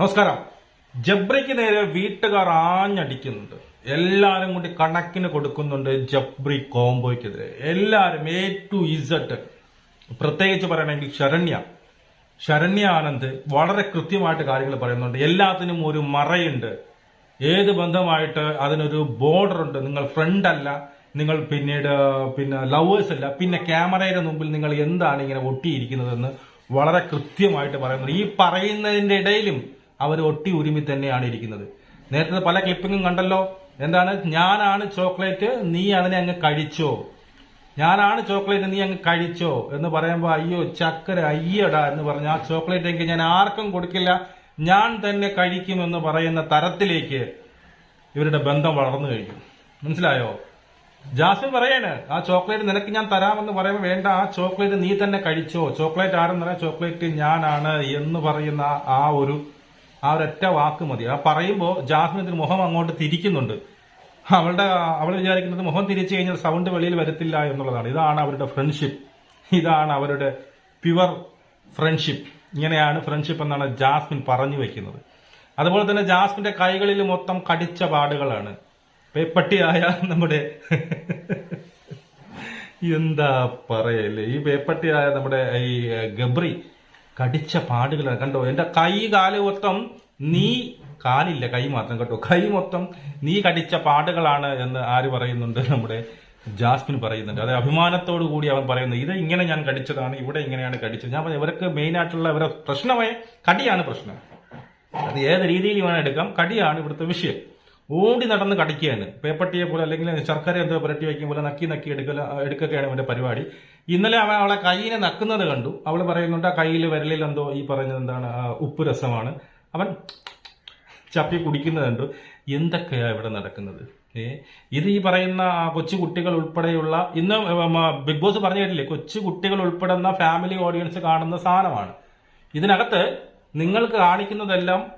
നമസ്കാരം. ജബ്രിക്ക് നേരെ വീട്ടുകാർ ആഞ്ഞടിക്കുന്നുണ്ട്. എല്ലാരും കൂടി കണക്കിന് കൊടുക്കുന്നുണ്ട് ജബ്രി കോംബോയ്ക്കെതിരെ. എല്ലാരും എ ടു ഇസഡ് പ്രത്യേകിച്ച് പറയണമെങ്കിൽ ശരണ്യ. ശരണ്യ ആനന്ദ് വളരെ കൃത്യമായിട്ട് കാര്യങ്ങൾ പറയുന്നുണ്ട്. എല്ലാത്തിനും ഒരു മറയുണ്ട്. ഏത് ബന്ധമായിട്ട് അതിനൊരു ബോർഡർ ഉണ്ട് നിങ്ങൾ ഫ്രണ്ട് അല്ല. നിങ്ങൾ പിന്നീട് പിന്നെ ലവേഴ്സ് അല്ല. പിന്നെ ക്യാമറയുടെ മുമ്പിൽ നിങ്ങൾ എന്താണ് ഇങ്ങനെ ഒട്ടിയിരിക്കുന്നതെന്ന് വളരെ കൃത്യമായിട്ട് പറയുന്നുണ്ട്. ഈ പറയുന്നതിന്റെ ഇടയിലും അവർ ഒട്ടി ഉരുമി തന്നെയാണ് ഇരിക്കുന്നത്. നേരത്തെ പല ക്ലിപ്പിങ്ങും കണ്ടല്ലോ. എന്താണ്? ഞാനാണ് ചോക്ലേറ്റ് നീ അതിനെ അങ്ങ് കഴിച്ചോ. ഞാനാണ് ചോക്ലേറ്റ് നീ അങ്ങ് കഴിച്ചോ എന്ന് പറയുമ്പോൾ അയ്യോ ചക്കര അയ്യടാ എന്ന് പറഞ്ഞ ആ ചോക്ലേറ്റ് എനിക്ക് ഞാൻ ആർക്കും കൊടുക്കില്ല. ഞാൻ തന്നെ കഴിക്കുമെന്ന് പറയുന്ന തരത്തിലേക്ക് ഇവരുടെ ബന്ധം വളർന്നു കഴിഞ്ഞു. മനസ്സിലായോ? ജാസ്മിൻ പറയാണ് ആ ചോക്ലേറ്റ് നിനക്ക് ഞാൻ തരാമെന്ന് പറയുമ്പോൾ വേണ്ട ആ ചോക്ലേറ്റ് നീ തന്നെ കഴിച്ചോ. ചോക്ലേറ്റ് ആരെന്ന് പറയാം ചോക്ലേറ്റ് ഞാനാണ് എന്ന് പറയുന്ന ആ- ആ ഒരു ആ ഒരൊറ്റ വാക്ക് മതി. ആ പറയുമ്പോൾ ജാസ്മിൻ ഇതിന് മുഖം അങ്ങോട്ട് തിരിക്കുന്നുണ്ട്. അവളുടെ അവൾ വിചാരിക്കുന്നത് മുഖം തിരിച്ചു കഴിഞ്ഞാൽ സൗണ്ട് വെളിയിൽ വരത്തില്ല എന്നുള്ളതാണ്. ഇതാണ് അവരുടെ ഫ്രണ്ട്ഷിപ്പ് ഇതാണ് അവരുടെ പ്യുവർ ഫ്രണ്ട്ഷിപ്പ് ഇങ്ങനെയാണ് ഫ്രണ്ട്ഷിപ്പ് എന്നാണ് ജാസ്മിൻ പറഞ്ഞു വെക്കുന്നത്. അതുപോലെ തന്നെ ജാസ്മിന്റെ കൈകളിൽ മൊത്തം കടിച്ച പാടുകളാണ്. പേപ്പട്ടിയായ നമ്മുടെ എന്താ പറയല്ലേ ഈ പേപ്പട്ടിയായ നമ്മുടെ ഈ ഗബ്രി കടിച്ച പാടുകളാണ്. കണ്ടോ എന്റെ കൈ കാൽ മൊത്തം നീ കാലില്ല കൈ മാത്രം കേട്ടോ കൈ മൊത്തം നീ കടിച്ച പാടുകളാണ് എന്ന് ആര് പറയുന്നുണ്ട്? നമ്മുടെ ജാസ്മിൻ പറയുന്നുണ്ട്. അത് അഭിമാനത്തോടു കൂടി അവൻ പറയുന്നു ഇത് ഇങ്ങനെ ഞാൻ കടിച്ചതാണ് ഇവിടെ ഇങ്ങനെയാണ് കടിച്ചത്. ഞാൻ പറഞ്ഞു, ഇവർക്ക് മെയിൻ ആയിട്ടുള്ള ഇവരുടെ പ്രശ്നമേ കടിയാണ് പ്രശ്നം. അത് ഏത് രീതിയിൽ വേണം എടുക്കാം കടിയാണ് ഇവിടുത്തെ വിഷയം. ഓടി നടന്ന് കടിക്കുകയാണ്. പേപ്പട്ടിയെ പോലെ അല്ലെങ്കിൽ ശർക്കര എന്തോ പുരട്ടി വയ്ക്കും പോലെ നക്കി നക്കി എടുക്കല എടുക്കുകയാണ് ഇവന്റെ പരിപാടി. ഇന്നലെ അവൻ അവളെ കൈയിനെ നക്കുന്നത് കണ്ടു. അവൾ പറയുന്നുണ്ട് ആ കയ്യിൽ വിരലിൽ എന്തോ ഈ പറയുന്നത് എന്താണ്? ഉപ്പ് രസമാണ്. അവൻ ചപ്പി കുടിക്കുന്നത് കണ്ടു എന്തൊക്കെയാണ് ഇവിടെ നടക്കുന്നത്? ഏ? ഇത് ഈ പറയുന്ന കൊച്ചു കുട്ടികൾ ഉൾപ്പെടെയുള്ള ഇന്ന് ബിഗ് ബോസ് പറഞ്ഞു കേട്ടില്ലേ? കൊച്ചു കുട്ടികൾ ഉൾപ്പെടുന്ന ഫാമിലി ഓഡിയൻസ് കാണുന്ന സാധനമാണ്. ഇതിനകത്ത് നിങ്ങൾക്ക് കാണിക്കുന്നതെല്ലാം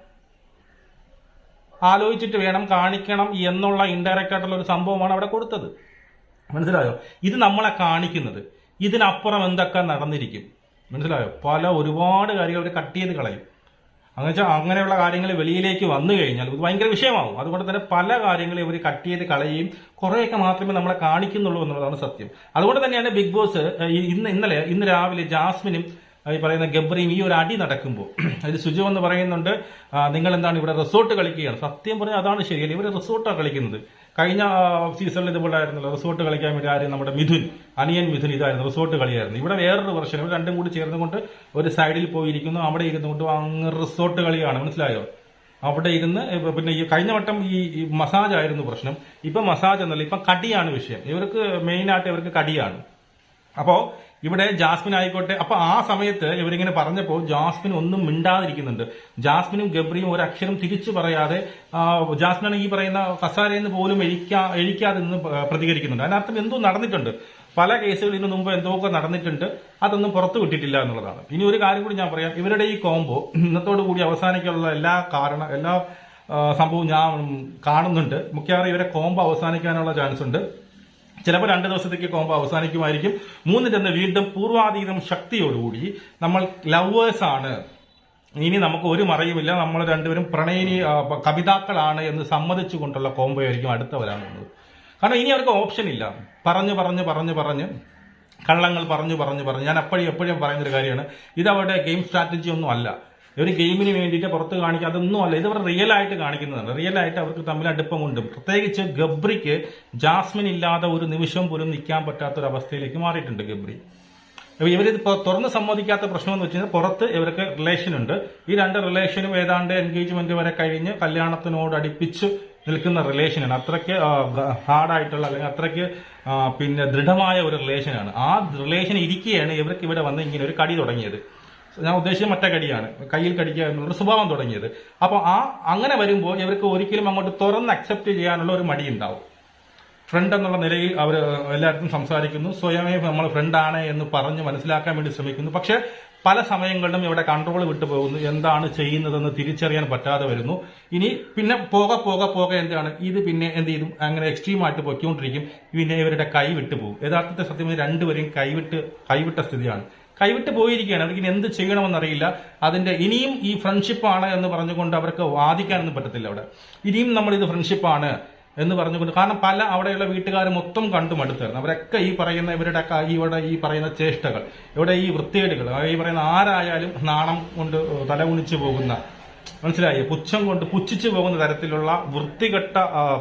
ആലോചിച്ചിട്ട് വേണം കാണിക്കണം എന്നുള്ള ഇൻഡയറക്റ്റ് ആയിട്ടുള്ള ഒരു സംഭവമാണ് അവിടെ കൊടുത്തത്. മനസ്സിലായോ? ഇത് നമ്മളെ കാണിക്കുന്നത്. ഇതിനപ്പുറം എന്തൊക്കെ നടന്നിരിക്കും? മനസ്സിലായോ? പല ഒരുപാട് കാര്യങ്ങൾ കട്ട് ചെയ്ത് കളയും. അങ്ങനെ വെച്ചാൽ അങ്ങനെയുള്ള കാര്യങ്ങൾ വെളിയിലേക്ക് വന്നു കഴിഞ്ഞാൽ ഇത് ഭയങ്കര വിഷയമാവും. അതുകൊണ്ട് തന്നെ പല കാര്യങ്ങളും ഇവർ കട്ട് ചെയ്ത് കളയുകയും കുറേയൊക്കെ മാത്രമേ നമ്മളെ കാണിക്കുന്നുള്ളൂ എന്നുള്ളതാണ് സത്യം. അതുകൊണ്ട് തന്നെയാണ് ബിഗ് ബോസ് ഇന്ന് ഇന്നലെ ഇന്ന് രാവിലെ ജാസ്മിനും ഈ പറയുന്ന ഗബ്രിയും ഈ ഒരു അടി നടക്കുമ്പോൾ. അതിൽ സുജു എന്ന് പറയുന്നുണ്ട് നിങ്ങൾ എന്താണ് ഇവിടെ റിസോർട്ട് കളിക്കുകയാണ്? സത്യം പറഞ്ഞാൽ അതാണ് ശരിയല്ല ഇവർ റിസോർട്ടാണ് കളിക്കുന്നത്. കഴിഞ്ഞ സീസണിൽ ഇതുപോലെ ആയിരുന്നല്ലോ റിസോർട്ട് കളിക്കാൻ വേണ്ടി ആരും നമ്മുടെ മിഥുൻ അനിയൻ മിഥുൻ ഇതായിരുന്നു. റിസോർട്ട് കളിയായിരുന്നു. ഇവിടെ വേറൊരു വർഷം ഇവിടെ രണ്ടും കൂടി ചേർന്നുകൊണ്ട് ഒരു സൈഡിൽ പോയിരിക്കുന്നു. അവിടെ ഇരുന്നുകൊണ്ട് അങ്ങ് റിസോർട്ട് കളിയാണ്. മനസ്സിലായോ? അവിടെ ഇരുന്ന് പിന്നെ ഈ കഴിഞ്ഞ വട്ടം ഈ മസാജ് ആയിരുന്നു പ്രശ്നം. ഇപ്പൊ മസാജ് എന്നല്ല ഇപ്പൊ കടിയാണ് വിഷയം. ഇവർക്ക് മെയിനായിട്ട് ഇവർക്ക് കടിയാണ്. അപ്പോ ഇവിടെ ജാസ്മിൻ ആയിക്കോട്ടെ. അപ്പൊ ആ സമയത്ത് ഇവരിങ്ങനെ പറഞ്ഞപ്പോൾ ജാസ്മിൻ ഒന്നും മിണ്ടാതിരിക്കുന്നുണ്ട്. ജാസ്മിനും ഗബ്രിയും ഒരു അക്ഷരം തിരിച്ചു പറയാതെ ജാസ്മിനാണ് ഈ പറയുന്ന കസാരയെന്ന് പോലും എഴിക്കാ എഴിക്കാതെ നിന്ന് പ്രതികരിക്കുന്നുണ്ട്. അതിനർത്ഥം എന്തോ നടന്നിട്ടുണ്ട്. പല കേസുകളിൽ ഇതിനു മുമ്പ് എന്തൊക്കെ നടന്നിട്ടുണ്ട് അതൊന്നും പുറത്തു വിട്ടിട്ടില്ല എന്നുള്ളതാണ്. ഇനി ഒരു കാര്യം കൂടി ഞാൻ പറയാം. ഇവരുടെ ഈ കോംബോ ഇന്നത്തോടു കൂടി അവസാനിക്കാനുള്ള എല്ലാ കാരണ എല്ലാ സംഭവവും ഞാൻ കാണുന്നുണ്ട്. മിക്കവാറും ഇവരെ കോംബോ അവസാനിക്കാനുള്ള ചാൻസ് ഉണ്ട് ചിലപ്പോൾ രണ്ട് ദിവസത്തേക്ക് കോമ്പോ അവസാനിക്കുമായിരിക്കും. മൂന്നിന്റെ അന്ന് വീണ്ടും പൂർവാധീനം ശക്തിയോടുകൂടി നമ്മൾ ലവേഴ്സ് ആണ്. ഇനി നമുക്ക് ഒരു മറയുമില്ല. നമ്മൾ രണ്ടുപേരും പ്രണയിനി കവിതാക്കളാണ് എന്ന് സമ്മതിച്ചുകൊണ്ടുള്ള കോംബോ ആയിരിക്കും അടുത്ത കാരണം ഇനി അവർക്ക് ഓപ്ഷൻ ഇല്ല. പറഞ്ഞു പറഞ്ഞു പറഞ്ഞു പറഞ്ഞ്. കള്ളങ്ങൾ പറഞ്ഞു പറഞ്ഞു പറഞ്ഞു. ഞാൻ എപ്പോഴും എപ്പോഴും പറയുന്നൊരു കാര്യമാണ്. ഇത് അവരുടെ ഗെയിം സ്ട്രാറ്റജി ഒന്നും അല്ല. ഒരു ഗെയിമിന് വേണ്ടിയിട്ട് പുറത്ത് കാണിക്കുക അതൊന്നും അല്ല. ഇത് അവർ റിയൽ ആയിട്ട് കാണിക്കുന്നതാണ്. റിയൽ ആയിട്ട് അവർക്ക് തമ്മിൽ അടുപ്പമുണ്ട് പ്രത്യേകിച്ച് ഗബ്രിക്ക് ജാസ്മിൻ ഇല്ലാതെ ഒരു നിമിഷം പോലും നിൽക്കാൻ പറ്റാത്ത ഒരു അവസ്ഥയിലേക്ക് മാറിയിട്ടുണ്ട് ഗബ്രി. അപ്പൊ ഇവരിത് ഇപ്പൊ തുറന്ന് സമ്മതിക്കാത്ത പ്രശ്നം എന്ന് വെച്ചാൽ പുറത്ത് ഇവർക്ക് റിലേഷൻ ഉണ്ട്. ഈ രണ്ട് റിലേഷനും ഏതാണ്ട് എൻഗേജ്മെന്റ് വരെ കഴിഞ്ഞ് കല്യാണത്തിനോട് അടുപ്പിച്ച് നിൽക്കുന്ന റിലേഷനാണ് അത്രയ്ക്ക് ഹാർഡായിട്ടുള്ള അല്ലെങ്കിൽ അത്രയ്ക്ക് പിന്നെ ദൃഢമായ ഒരു റിലേഷനാണ് ആ റിലേഷൻ ഇരിക്കുകയാണ് ഇവർക്ക് ഇവിടെ വന്ന് ഇങ്ങനെ ഒരു കടി തുടങ്ങിയത്. ഞാൻ ഉദ്ദേശിച്ചത് മറ്റേ കടിയാണ്. കയ്യിൽ കടിക്കുക എന്നുള്ള സ്വഭാവം തുടങ്ങിയത്. അപ്പോൾ ആ അങ്ങനെ വരുമ്പോൾ ഇവർക്ക് ഒരിക്കലും അങ്ങോട്ട് തുറന്ന് അക്സെപ്റ്റ് ചെയ്യാനുള്ള ഒരു മടി ഉണ്ടാവും. ഫ്രണ്ട് എന്നുള്ള നിലയിൽ അവർ എല്ലായിടത്തും സംസാരിക്കുന്നു. സ്വയമേ നമ്മൾ ഫ്രണ്ടാണ് എന്ന് പറഞ്ഞ് മനസ്സിലാക്കാൻ വേണ്ടി ശ്രമിക്കുന്നു. പക്ഷേ പല സമയങ്ങളിലും ഇവിടെ കൺട്രോൾ വിട്ടു പോകുന്നു. എന്താണ് ചെയ്യുന്നതെന്ന് തിരിച്ചറിയാൻ പറ്റാതെ വരുന്നു. ഇനി പിന്നെ പോക പോക പോക എന്താണ്? ഇത് പിന്നെ എന്ത് ചെയ്തു അങ്ങനെ എക്സ്ട്രീം ആയിട്ട് പൊയ്ക്കൊണ്ടിരിക്കും. പിന്നെ ഇവരുടെ കൈ വിട്ടു പോകും. യഥാർത്ഥത്തിൽ സത്യം രണ്ടുപേരെയും കൈവിട്ട് കൈവിട്ട സ്ഥിതിയാണ്. കൈവിട്ട് പോയിരിക്കുകയാണ്. അവർക്ക് ഇനി എന്ത് ചെയ്യണമെന്നറിയില്ല. അതിന്റെ ഇനിയും ഈ ഫ്രണ്ട്ഷിപ്പാണ് എന്ന് പറഞ്ഞുകൊണ്ട് അവർക്ക് വാദിക്കാനൊന്നും പറ്റത്തില്ല അവിടെ. ഇനിയും നമ്മൾ ഇത് ഫ്രണ്ട്ഷിപ്പാണ് എന്ന് പറഞ്ഞുകൊണ്ട് കാരണം പല അവിടെയുള്ള വീട്ടുകാർ മൊത്തം കണ്ടു മടുത്തായിരുന്നു അവരൊക്കെ ഈ പറയുന്ന ഇവരുടെ ഇവിടെ ഈ പറയുന്ന ചേഷ്ടകൾ ഇവിടെ ഈ വൃത്തികേടുകൾ ഈ പറയുന്ന ആരായാലും നാണം കൊണ്ട് തലകുണിച്ചു പോകുന്ന മനസ്സിലായി? പുച്ഛം കൊണ്ട് പുച്ഛിച്ചു പോകുന്ന തരത്തിലുള്ള വൃത്തികെട്ട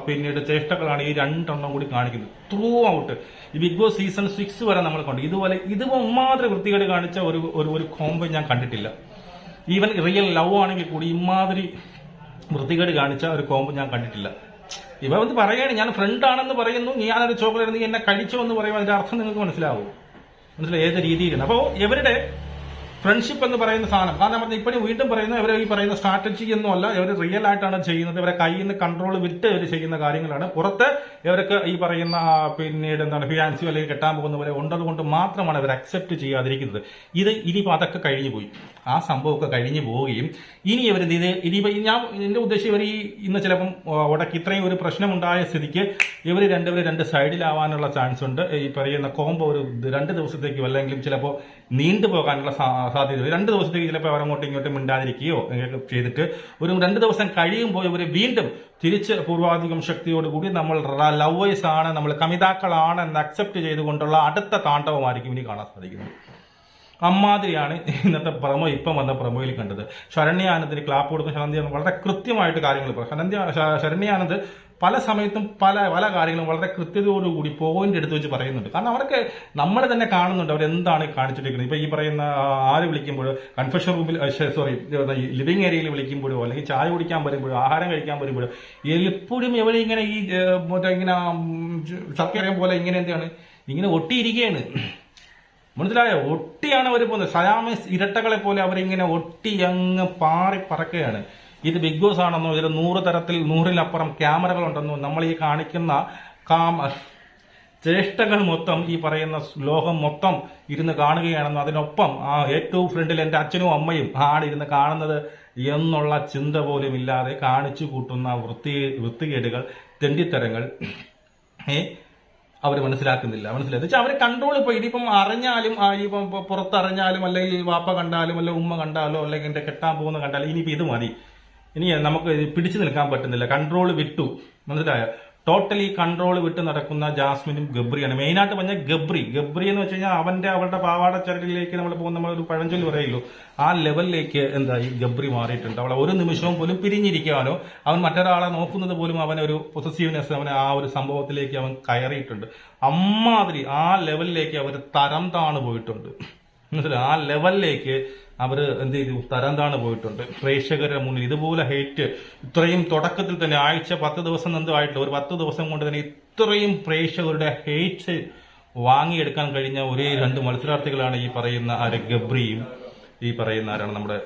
പിന്നീട് ചേഷ്ടകളാണ് ഈ രണ്ടെണ്ണം കൂടി കാണിക്കുന്നത്. ത്രൂ ഔട്ട് ഈ ബിഗ് ബോസ് സീസൺ സിക്സ് വരെ നമ്മൾ കണ്ടു. ഇതുപോലെ ഇതുമാതിരി വൃത്തികേട് കാണിച്ച ഒരു ഒരു ഒരു കോംബോ ഞാൻ കണ്ടിട്ടില്ല. ഈവൻ റിയൽ ലവ് ആണെങ്കിൽ കൂടി ഇമാതിരി വൃത്തികേട് കാണിച്ച ഒരു കോംബോ ഞാൻ കണ്ടിട്ടില്ല. ഇവ വന്ന് പറയാണ് ഞാൻ ഫ്രണ്ട് ആണെന്ന് പറയുന്നു. ഞാനൊരു ചോക്ലേറ്റ് നീ എന്നെ കഴിച്ചോ എന്ന് പറയുമ്പോൾ അതിന്റെ അർത്ഥം നിങ്ങൾക്ക് മനസ്സിലാവും. മനസ്സിലായി? ഏത് രീതിയിലാണ്? അപ്പോൾ ഇവരുടെ ഫ്രണ്ട്ഷിപ്പ് എന്ന് പറയുന്ന സാധനം. കാരണം പറഞ്ഞാൽ ഇപ്പോഴും വീണ്ടും പറയുന്നത് ഇവരെ ഈ പറയുന്ന സ്ട്രാറ്റജി ഒന്നും അല്ല. ഇവർ റിയൽ ആയിട്ടാണ് ചെയ്യുന്നത്. ഇവരെ കയ്യിൽ നിന്ന് കൺട്രോൾ വിട്ട് ഇവർ ചെയ്യുന്ന കാര്യങ്ങളാണ്. പുറത്ത് ഇവർക്ക് ഈ പറയുന്ന പിന്നീട് എന്താണ് ഫിയാൻസി അല്ലെങ്കിൽ കെട്ടാൻ പോലെ ഉണ്ടതുകൊണ്ട് മാത്രമാണ് ഇവർ അക്സെപ്റ്റ് ചെയ്യാതിരിക്കുന്നത്. ഇത് ഇനിയിപ്പോൾ അതൊക്കെ കഴിഞ്ഞു പോയി. ആ സംഭവമൊക്കെ കഴിഞ്ഞു പോവുകയും ഇനി ഇവർ ഇത് ഇനിയിപ്പോൾ ഞാൻ എന്റെ ഉദ്ദേശം ഇവർ ഈ ഇന്ന് ചിലപ്പം ഉടക്കി ഇത്രയും ഒരു പ്രശ്നമുണ്ടായ സ്ഥിതിക്ക് ഇവർ രണ്ടുപേരും രണ്ട് സൈഡിലാവാനുള്ള ചാൻസ് ഉണ്ട്. ഈ പറയുന്ന കോംബോ ഒരു രണ്ട് ദിവസത്തേക്ക് അല്ലെങ്കിലും ചിലപ്പോൾ നീണ്ടുപോകാനുള്ള സാധ്യത രണ്ട് ദിവസത്തേക്ക് ചിലപ്പോൾ അവർ അങ്ങോട്ടും ഇങ്ങോട്ടും മിണ്ടാതിരിക്കുകയോ ചെയ്തിട്ട് ഒരു രണ്ട് ദിവസം കഴിയുമ്പോൾ ഇവർ വീണ്ടും തിരിച്ച് പൂർവാധികം ശക്തിയോടുകൂടി നമ്മൾ ലവേഴ്സ് ആണ് നമ്മൾ കമിതാക്കളാണ് എന്ന് അക്സെപ്റ്റ് ചെയ്തുകൊണ്ടുള്ള അടുത്ത താണ്ഡവമായിരിക്കും ഇനി കാണാൻ സാധിക്കുന്നത്. അമ്മാതിരിയാണ് ഇന്നത്തെ പ്രമോ ഇപ്പം വന്ന പ്രമോയിൽ കണ്ടത്. ശരണ്യാനന്ദിന് ക്ലാപ്പ് കൊടുക്കുന്ന ശരണ്യാനന്ദ് വളരെ കൃത്യമായിട്ട് കാര്യങ്ങൾ പറയും ശരണ്യ ശരണ്യാനന്ദ് പല സമയത്തും പല പല കാര്യങ്ങളും വളരെ കൃത്യതയോടുകൂടി പോയിന്റ് എടുത്തു വെച്ച് പറയുന്നുണ്ട്. കാരണം അവർക്ക് നമ്മൾ തന്നെ കാണുന്നുണ്ട്. അവരെന്താണ് കാണിച്ചിട്ടിരിക്കുന്നത് ഇപ്പൊ ഈ പറയുന്ന ആര് വിളിക്കുമ്പോൾ കൺഫെഷൻ റൂമിൽ സോറി ലിവിംഗ് ഏരിയയിൽ വിളിക്കുമ്പോഴോ അല്ലെങ്കിൽ ചായ കുടിക്കാൻ വരുമ്പോഴോ ആഹാരം കഴിക്കാൻ വരുമ്പോഴോ എപ്പോഴും എവിടെ ഇവരിങ്ങനെ ഈ മറ്റേ ഇങ്ങനെ ശർക്കരയും പോലെ ഇങ്ങനെ എന്താണ്? ഇങ്ങനെ ഒട്ടിയിരിക്കുകയാണ് മനസ്സിലായോ? ഒട്ടിയാണ് അവർ പോകുന്നത്. സയാമിസ് ഇരട്ടകളെ പോലെ അവരിങ്ങനെ ഒട്ടി അങ്ങ് പാറി പറക്കുകയാണ്. ഇത് ബിഗ് ബോസ് ആണെന്നോ ഇതിൽ നൂറ് തരത്തിൽ നൂറിലപ്പുറം ക്യാമറകൾ ഉണ്ടെന്നോ നമ്മൾ ഈ കാണിക്കുന്ന കാമ ചേഷ്ടകൾ മൊത്തം ഈ പറയുന്ന ലോകം മൊത്തം ഇരുന്ന് കാണുകയാണെന്നോ അതിനൊപ്പം ആ ഏറ്റവും ഫ്രണ്ടിൽ എന്റെ അച്ഛനും അമ്മയും ആണ് ഇരുന്ന് കാണുന്നത് എന്നുള്ള ചിന്ത പോലും ഇല്ലാതെ കാണിച്ചു കൂട്ടുന്ന വൃത്തി വൃത്തികേടുകൾ തെണ്ടിത്തരങ്ങൾ ഏ അവർ മനസ്സിലാക്കുന്നില്ല. മനസ്സിലായി. വെച്ചാൽ അവരെ കൺട്രോൾ ഇപ്പൊ ഇനിയിപ്പം അറിഞ്ഞാലും ഇപ്പം പുറത്തറിഞ്ഞാലും അല്ലെങ്കിൽ വാപ്പ കണ്ടാലും അല്ലെങ്കിൽ ഉമ്മ കണ്ടാലോ അല്ലെങ്കിൽ എന്റെ കെട്ടാൻ പോകുന്ന കണ്ടാലും ഇനിയിപ്പോൾ ഇത് മതി. ഇനി നമുക്ക് പിടിച്ചു നിൽക്കാൻ പറ്റുന്നില്ല. കൺട്രോൾ വിട്ടു. മനസ്സിലായോ? ടോട്ടലി കൺട്രോൾ വിട്ട് നടക്കുന്ന ജാസ്മിനും ഗബ്രിയാണ്. മെയിനായിട്ട് പറഞ്ഞാൽ ഗബ്രി. ഗബ്രി എന്ന് വെച്ച് കഴിഞ്ഞാൽ അവന്റെ അവരുടെ പാവാട ചരടിലേക്ക് നമ്മൾ പോകുന്ന നമ്മളൊരു പഴഞ്ചൊല്ലി പറയുള്ളൂ. ആ ലെവലിലേക്ക് എന്താ ഈ ഗബ്രി മാറിയിട്ടുണ്ട്. അവളെ ഒരു നിമിഷവും പോലും പിരിഞ്ഞിരിക്കാനോ അവൻ മറ്റൊരാളെ നോക്കുന്നത് പോലും അവനൊരു പൊസസീവ്നെസ് അവനെ ആ ഒരു സംഭവത്തിലേക്ക് അവൻ കയറിയിട്ടുണ്ട്. അമ്മാതിരി ആ ലെവലിലേക്ക് അവർ തരം താണു പോയിട്ടുണ്ട്. മനസ്സിലായി? ആ ലെവലിലേക്ക് അവർ എന്ത് ചെയ്തു? തരം താണു പോയിട്ടുണ്ട്. പ്രേക്ഷകരുടെ മുന്നിൽ ഇതുപോലെ ഹേറ്റ് ഇത്രയും തുടക്കത്തിൽ തന്നെ ആഴ്ച പത്ത് ദിവസം എന്തോ ആയിട്ടില്ല ഒരു പത്ത് ദിവസം കൊണ്ട് തന്നെ ഇത്രയും പ്രേക്ഷകരുടെ ഹേറ്റ് വാങ്ങിയെടുക്കാൻ കഴിഞ്ഞ ഒരേ രണ്ട് മത്സരാർത്ഥികളാണ് ഈ പറയുന്ന ആര്? ഗബ്രിയും ഈ പറയുന്ന ആരാണ് നമ്മുടെ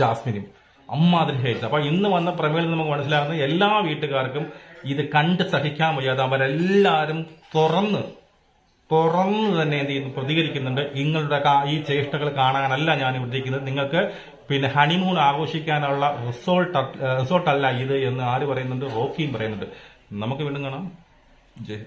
ജാസ്മിനും. അമ്മാതിരി ഹേറ്റ് അപ്പൊ ഇന്ന് വന്ന പ്രമേയം നമുക്ക് മനസ്സിലാകുന്ന എല്ലാ വീട്ടുകാർക്കും ഇത് കണ്ട് സഹിക്കാൻ വയ്യാതെ. അവരെല്ലാരും തുറന്ന് തുറന്ന് തന്നെ എന്ത് ചെയ്യുന്നു? പ്രതികരിക്കുന്നുണ്ട്. നിങ്ങളുടെ ഈ ചേഷ്ടകൾ കാണാനല്ല ഞാൻ ഉദ്ദേശിക്കുന്നത്. നിങ്ങൾക്ക് പിന്നെ ഹണിമൂൺ ആഘോഷിക്കാനുള്ള റിസോർട്ട് റിസോർട്ടല്ല ഇത് എന്ന് ആര് പറയുന്നുണ്ട്? റോക്കിയും പറയുന്നുണ്ട്. നമുക്ക് വീണ്ടും കാണാം. ജയ്.